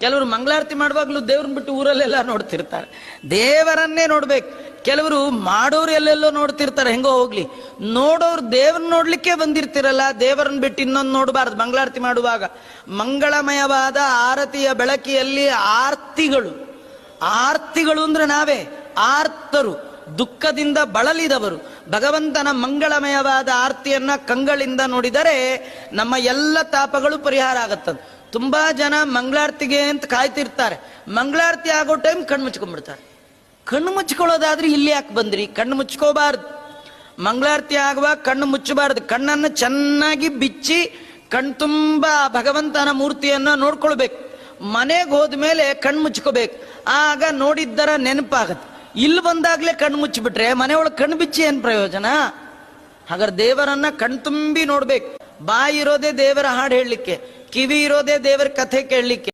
ಕೆಲವರು ಮಂಗಳಾರತಿ ಮಾಡುವಾಗಲೂ ದೇವ್ರನ್ನ ಬಿಟ್ಟು ಊರಲ್ಲೆಲ್ಲ ನೋಡ್ತಿರ್ತಾರೆ. ದೇವರನ್ನೇ ನೋಡ್ಬೇಕು. ಕೆಲವರು ಮಾಡೋರು ಎಲ್ಲೆಲ್ಲೋ ನೋಡ್ತಿರ್ತಾರೆ, ಹೆಂಗೋ ಹೋಗ್ಲಿ. ನೋಡೋರು ದೇವ್ರನ್ನ ನೋಡ್ಲಿಕ್ಕೆ ಬಂದಿರ್ತಿರಲ್ಲ, ದೇವರನ್ನ ಬಿಟ್ಟು ಇನ್ನೊಂದು ನೋಡಬಾರ್ದು, ಮಂಗಳಾರತಿ ಮಾಡುವಾಗ. ಮಂಗಳಮಯವಾದ ಆರತಿಯ ಬೆಳಕಿಯಲ್ಲಿ ಆರ್ತಿಗಳು. ಆರ್ತಿಗಳು ಅಂದ್ರೆ ನಾವೇ, ಆರ್ತರು. ದುಃಖದಿಂದ ಬಳಲಿದವರು. ಭಗವಂತನ ಮಂಗಳಮಯವಾದ ಆರ್ತಿಯನ್ನ ಕಂಗಳಿಂದ ನೋಡಿದರೆ ನಮ್ಮ ಎಲ್ಲ ತಾಪಗಳು ಪರಿಹಾರ ಆಗುತ್ತದೆ. ತುಂಬಾ ಜನ ಮಂಗಳಾರ್ತಿಗೆ ಅಂತ ಕಾಯ್ತಿರ್ತಾರೆ. ಮಂಗಳಾರತಿ ಆಗೋ ಟೈಮ್ ಕಣ್ಣು ಮುಚ್ಕೊಂಡ್ಬಿಡ್ತಾರೆ. ಕಣ್ಣು ಮುಚ್ಕೊಳ್ಳೋದಾದ್ರೆ ಇಲ್ಲಿ ಯಾಕೆ ಬಂದ್ರಿ? ಕಣ್ಣು ಮುಚ್ಕೋಬಾರ್ದು. ಮಂಗಳಾರತಿ ಆಗುವಾಗ ಕಣ್ಣು ಮುಚ್ಚಬಾರ್ದು. ಕಣ್ಣನ್ನು ಚೆನ್ನಾಗಿ ಬಿಚ್ಚಿ ಕಣ್ ತುಂಬ ಭಗವಂತನ ಮೂರ್ತಿಯನ್ನ ನೋಡ್ಕೊಳ್ಬೇಕು. ಮನೆಗೆ ಹೋದ್ಮೇಲೆ ಕಣ್ಣು ಮುಚ್ಕೋಬೇಕು. ಆಗ ನೋಡಿದ್ದರ ನೆನಪಾಗತ್ತೆ. ಇಲ್ಲಿ ಬಂದಾಗಲೇ ಕಣ್ಣು ಮುಚ್ಚಿಬಿಟ್ರೆ ಮನೆಯೊಳಗೆ ಕಣ್ಣು ಬಿಚ್ಚಿ ಏನು ಪ್ರಯೋಜನ? ಹಾಗಾದ್ರೆ ದೇವರನ್ನ ಕಣ್ತುಂಬಿ ನೋಡ್ಬೇಕು. ಬಾಯಿ ಇರೋದೇ ದೇವರ ಹಾಡು ಹೇಳಲಿಕ್ಕೆ, ಕಿವಿ ಇರೋದೇ ದೇವರ ಕಥೆ ಕೇಳಲಿಕ್ಕೆ.